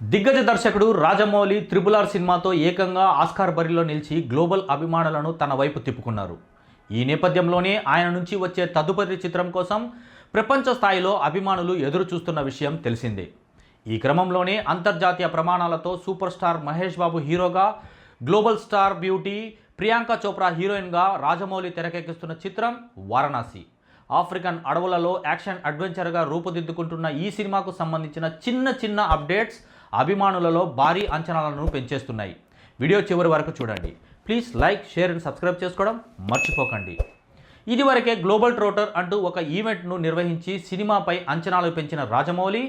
దిగ్గజ దర్శకుడు Rajamouli triple R సినిమాతో ఏకంగా ఆస్కార్ బరిలో నిలిచి గ్లోబల్ అభిమానులను తన వైపు తిప్పుకున్నారు. ఈ నేపథ్యంలోనే ఆయన నుంచి వచ్చే తదుపరి చిత్రం కోసం ప్రపంచ స్థాయిలో అభిమానులు ఎదురు చూస్తున్న విషయం తెలిసిందే. ఈ క్రమంలోనే అంతర్జాతీయ ప్రమాణాలతో సూపర్ స్టార్ మహేష్ బాబు హీరోగా global star beauty Priyanka Chopra హీరోయిన్గా రాజమౌళి తెరకెక్కిస్తున్న చిత్రం వారణాసి. ఆఫ్రికన్ అడవులలో యాక్షన్ అడ్వెంచర్గా రూపుదిద్దుకుంటున్న ఈ సినిమాకు సంబంధించిన చిన్న చిన్న అప్డేట్స్ అభిమానులలో భారీ అంచనాలను పెంచేస్తున్నాయి. వీడియో చివరి వరకు చూడండి. Please like share and subscribe చేసుకోవడం మర్చిపోకండి. ఇదివరకే గ్లోబల్ ట్రోటర్ అంటూ ఒక ఈవెంట్ను నిర్వహించి సినిమాపై అంచనాలు పెంచిన రాజమౌళి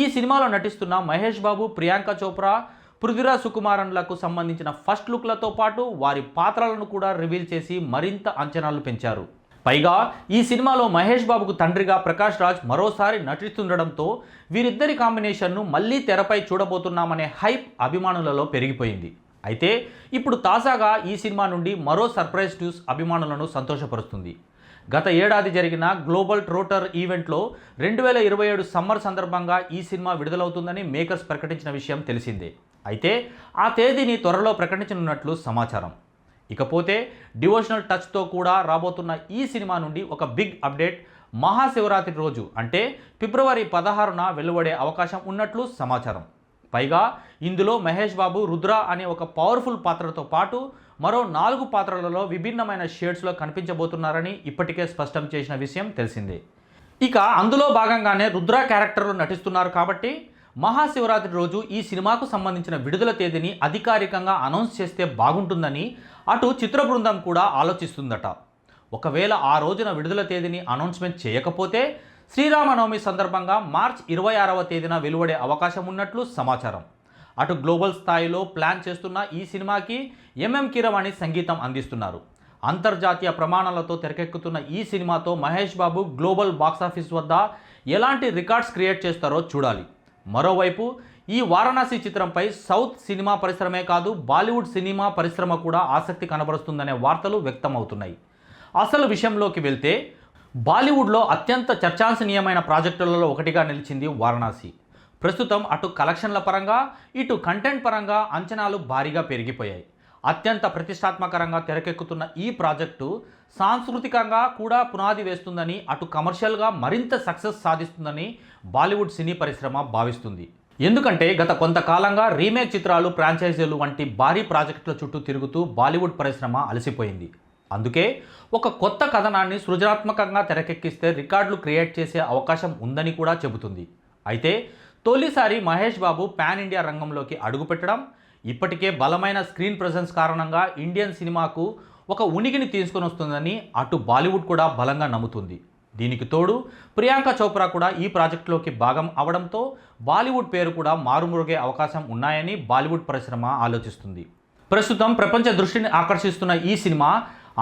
ఈ సినిమాలో నటిస్తున్న మహేష్ బాబు ప్రియాంక చోప్రా పృథ్వీరాజ్ సుకుమారన్లకు సంబంధించిన ఫస్ట్ లుక్లతో పాటు వారి పాత్రలను కూడా రివీల్ చేసి మరింత అంచనాలు పెంచారు. పైగా ఈ సినిమాలో మహేష్ బాబుకు తండ్రిగా ప్రకాష్ రాజ్ మరోసారి నటిస్తుండడంతో వీరిద్దరి కాంబినేషన్ను మళ్ళీ తెరపై చూడబోతున్నామనే హైప్ అభిమానులలో పెరిగిపోయింది. అయితే ఇప్పుడు తాజాగా ఈ సినిమా నుండి మరో సర్ప్రైజ్ న్యూస్ అభిమానులను సంతోషపరుస్తుంది. గత ఏడాది జరిగిన గ్లోబల్ ట్రోటర్ ఈవెంట్లో రెండు వేల ఇరవై ఏడు సమ్మర్ సందర్భంగా ఈ సినిమా విడుదలవుతుందని మేకర్స్ ప్రకటించిన విషయం తెలిసిందే. అయితే ఆ తేదీని త్వరలో ప్రకటించనున్నట్లు సమాచారం. ఇకపోతే డివోషనల్ టచ్తో కూడా రాబోతున్న ఈ సినిమా నుండి ఒక బిగ్ అప్డేట్ మహాశివరాత్రి రోజు అంటే ఫిబ్రవరి పదహారున వెలువడే అవకాశం ఉన్నట్లు సమాచారం. పైగా ఇందులో మహేష్ బాబు రుద్ర అనే ఒక పవర్ఫుల్ పాత్రతో పాటు మరో నాలుగు పాత్రలలో విభిన్నమైన షేడ్స్లో కనిపించబోతున్నారని ఇప్పటికే స్పష్టం చేసిన విషయం తెలిసిందే. ఇక అందులో భాగంగానే రుద్ర క్యారెక్టర్లో నటిస్తున్నారు కాబట్టి మహాశివరాత్రి రోజు ఈ సినిమాకు సంబంధించిన విడుదల తేదీని అధికారికంగా అనౌన్స్ చేస్తే బాగుంటుందని అటు చిత్ర బృందం కూడా ఆలోచిస్తుందట. ఒకవేళ ఆ రోజున విడుదల తేదీని అనౌన్స్మెంట్ చేయకపోతే శ్రీరామనవమి సందర్భంగా మార్చ్ ఇరవై ఆరవ తేదీన వెలువడే అవకాశం ఉన్నట్లు సమాచారం. అటు గ్లోబల్ స్థాయిలో ప్లాన్ చేస్తున్న ఈ సినిమాకి ఎంఎం కీరవాణి సంగీతం అందిస్తున్నారు. అంతర్జాతీయ ప్రమాణాలతో తెరకెక్కుతున్న ఈ సినిమాతో మహేష్ బాబు గ్లోబల్ బాక్సాఫీస్ వద్ద ఎలాంటి రికార్డ్స్ క్రియేట్ చేస్తారో చూడాలి. మరోవైపు ఈ వారణాసి చిత్రంపై సౌత్ సినిమా పరిశ్రమే కాదు బాలీవుడ్ సినిమా పరిశ్రమ కూడా ఆసక్తి కనబరుస్తుందనే వార్తలు వ్యక్తమవుతున్నాయి. అసలు విషయంలోకి వెళ్తే బాలీవుడ్లో అత్యంత చర్చాంశనీయమైన ప్రాజెక్టులలో ఒకటిగా నిలిచింది వారణాసి. ప్రస్తుతం అటు కలెక్షన్ల పరంగా ఇటు కంటెంట్ పరంగా అంచనాలు భారీగా పెరిగిపోయాయి. అత్యంత ప్రతిష్టాత్మకరంగా తెరకెక్కుతున్న ఈ ప్రాజెక్టు సాంస్కృతికంగా కూడా పునాది వేస్తుందని అటు కమర్షియల్గా మరింత సక్సెస్ సాధిస్తుందని బాలీవుడ్ సినీ పరిశ్రమ భావిస్తుంది. ఎందుకంటే గత కొంతకాలంగా రీమేక్ చిత్రాలు ఫ్రాంచైజీలు వంటి భారీ ప్రాజెక్టుల చుట్టూ తిరుగుతూ బాలీవుడ్ పరిశ్రమ అలసిపోయింది. అందుకే ఒక కొత్త కథనాన్ని సృజనాత్మకంగా తెరకెక్కిస్తే రికార్డులు క్రియేట్ చేసే అవకాశం ఉందని కూడా చెబుతుంది. అయితే తొలిసారి మహేష్ బాబు పాన్ ఇండియా రంగంలోకి అడుగుపెట్టడం ఇప్పటికే బలమైన స్క్రీన్ ప్రజెన్స్ కారణంగా ఇండియన్ సినిమాకు ఒక ఉనికిని తీసుకొని వస్తుందని అటు బాలీవుడ్ కూడా బలంగా నమ్ముతుంది. దీనికి తోడు ప్రియాంక చోప్రా కూడా ఈ ప్రాజెక్టులోకి భాగం అవడంతో బాలీవుడ్ పేరు కూడా మారుమరుగే అవకాశం ఉన్నాయని బాలీవుడ్ పరిశ్రమ ఆలోచిస్తుంది. ప్రస్తుతం ప్రపంచ దృష్టిని ఆకర్షిస్తున్న ఈ సినిమా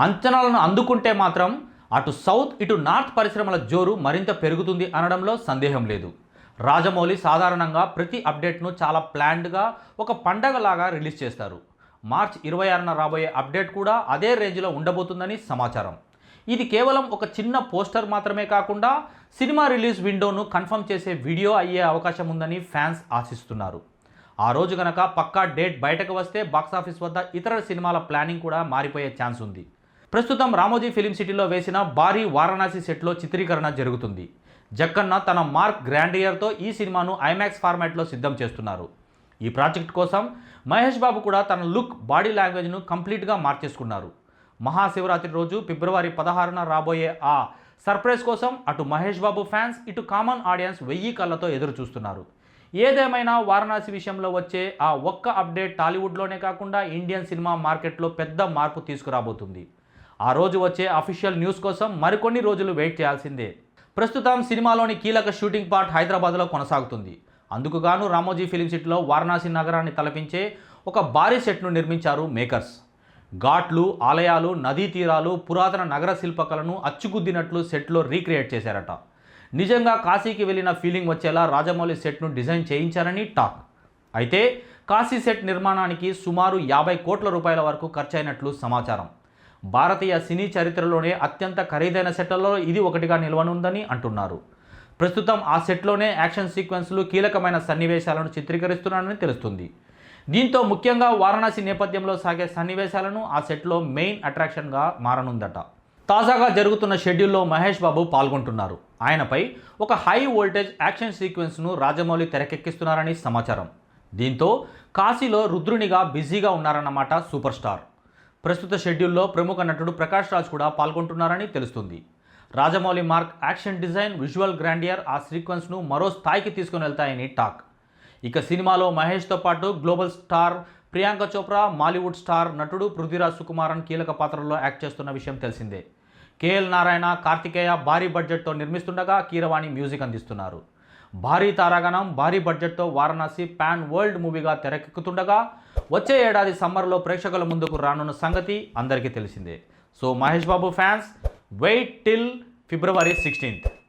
అంచనాలను అందుకుంటే మాత్రం అటు సౌత్ ఇటు నార్త్ పరిశ్రమల జోరు మరింత పెరుగుతుంది అనడంలో సందేహం లేదు. రాజమౌళి సాధారణంగా ప్రతి అప్డేట్ను చాలా ప్లాన్డ్గా ఒక పండగలాగా రిలీజ్ చేస్తారు. మార్చ్ ఇరవై ఆరున రాబోయే అప్డేట్ కూడా అదే రేంజ్లో ఉండబోతుందని సమాచారం. ఇది కేవలం ఒక చిన్న పోస్టర్ మాత్రమే కాకుండా సినిమా రిలీజ్ విండోను కన్ఫర్మ్ చేసే వీడియో అయ్యే అవకాశం ఉందని ఫ్యాన్స్ ఆశిస్తున్నారు. ఆ రోజు గనక పక్కా డేట్ బయటకు వస్తే బాక్సాఫీస్ వద్ద ఇతర సినిమాల ప్లానింగ్ కూడా మారిపోయే ఛాన్స్ ఉంది. ప్రస్తుతం రామోజీ ఫిలిం సిటీలో వేసిన భారీ వారణాసి సెట్లో చిత్రీకరణ జరుగుతుంది. జక్కన్న తన మార్క్ గ్రాండియర్తో ఈ సినిమాను ఐమాక్స్ ఫార్మాట్లో సిద్ధం చేస్తున్నారు. ఈ ప్రాజెక్ట్ కోసం మహేష్ బాబు కూడా తన లుక్ బాడీ లాంగ్వేజ్ను కంప్లీట్గా మార్చేసుకున్నారు. మహాశివరాత్రి రోజు ఫిబ్రవరి పదహారున రాబోయే ఆ సర్ప్రైజ్ కోసం అటు మహేష్ బాబు ఫ్యాన్స్ ఇటు కామన్ ఆడియన్స్ వెయ్యి కళ్ళతో ఎదురు చూస్తున్నారు ఏదేమైనా వారణాసి విషయంలో వచ్చే ఆ ఒక్క అప్డేట్ టాలీవుడ్లోనే కాకుండా ఇండియన్ సినిమా మార్కెట్లో పెద్ద మార్పు తీసుకురాబోతుంది. ఆ రోజు వచ్చే అఫీషియల్ న్యూస్ కోసం మరికొన్ని రోజులు వెయిట్ చేయాల్సిందే. ప్రస్తుతం సినిమాలోని కీలక షూటింగ్ పార్ట్ హైదరాబాద్లో కొనసాగుతుంది. అందుకు గాను రామోజీ ఫిలిం సిటీలో వారణాసి నగరాన్ని తలపించే ఒక భారీ సెట్ను నిర్మించారు మేకర్స్. ఘాట్లు ఆలయాలు నదీ తీరాలు పురాతన నగర శిల్పకలను అచ్చుగుద్దినట్లు సెట్లో రీక్రియేట్ చేశారట. నిజంగా కాశీకి వెళ్ళిన ఫీలింగ్ వచ్చేలా రాజమౌళి సెట్ను డిజైన్ చేయించారని టాక్. అయితే కాశీ సెట్ నిర్మాణానికి సుమారు యాభై కోట్ల రూపాయల వరకు ఖర్చయినట్లు సమాచారం. భారతీయ సినీ చరిత్రలోనే అత్యంత ఖరీదైన సెట్లలో ఇది ఒకటిగా నిలవనుందని అంటున్నారు. ప్రస్తుతం ఆ సెట్లోనే యాక్షన్ సీక్వెన్స్లు కీలకమైన సన్నివేశాలను చిత్రీకరిస్తున్నారని తెలుస్తుంది. దీంతో ముఖ్యంగా వారణాసి నేపథ్యంలో సాగే సన్నివేశాలను ఆ సెట్లో మెయిన్ అట్రాక్షన్గా మారనుందట. తాజాగా జరుగుతున్న షెడ్యూల్లో మహేష్ బాబు పాల్గొంటున్నారు. ఆయనపై ఒక హై వోల్టేజ్ యాక్షన్ సీక్వెన్స్ను రాజమౌళి తెరకెక్కిస్తున్నారని సమాచారం. దీంతో కాశీలో రుద్రునిగా బిజీగా ఉన్నారన్నమాట సూపర్ స్టార్. ప్రస్తుత షెడ్యూల్లో ప్రముఖ నటుడు ప్రకాష్ రాజ్ కూడా పాల్గొంటున్నారని తెలుస్తుంది. Rajamouli mark action design visual grandeur ఆ సీక్వెన్స్ను మరో స్థాయికి తీసుకుని వెళ్తాయని టాక్. ఇక సినిమాలో మహేష్తో పాటు global star Priyanka Chopra Mollywood star నటుడు పృథ్వీరాజ్ సుకుమారన్ కీలక పాత్రల్లో యాక్ట్ చేస్తున్న విషయం తెలిసిందే. కేఎల్ నారాయణ కార్తికేయ భారీ బడ్జెట్తో నిర్మిస్తుండగా కీరవాణి మ్యూజిక్ అందిస్తున్నారు. భారీ తారాగణం భారీ బడ్జెట్తో వారణాసి పాన్ వరల్డ్ మూవీగా తెరకెక్కుతుండగా వచ్చే ఏడాది సమ్మర్లో ప్రేక్షకుల ముందుకు రానున్న సంగతి అందరికీ తెలిసిందే. So Mahesh Babu fans wait till February sixteenth.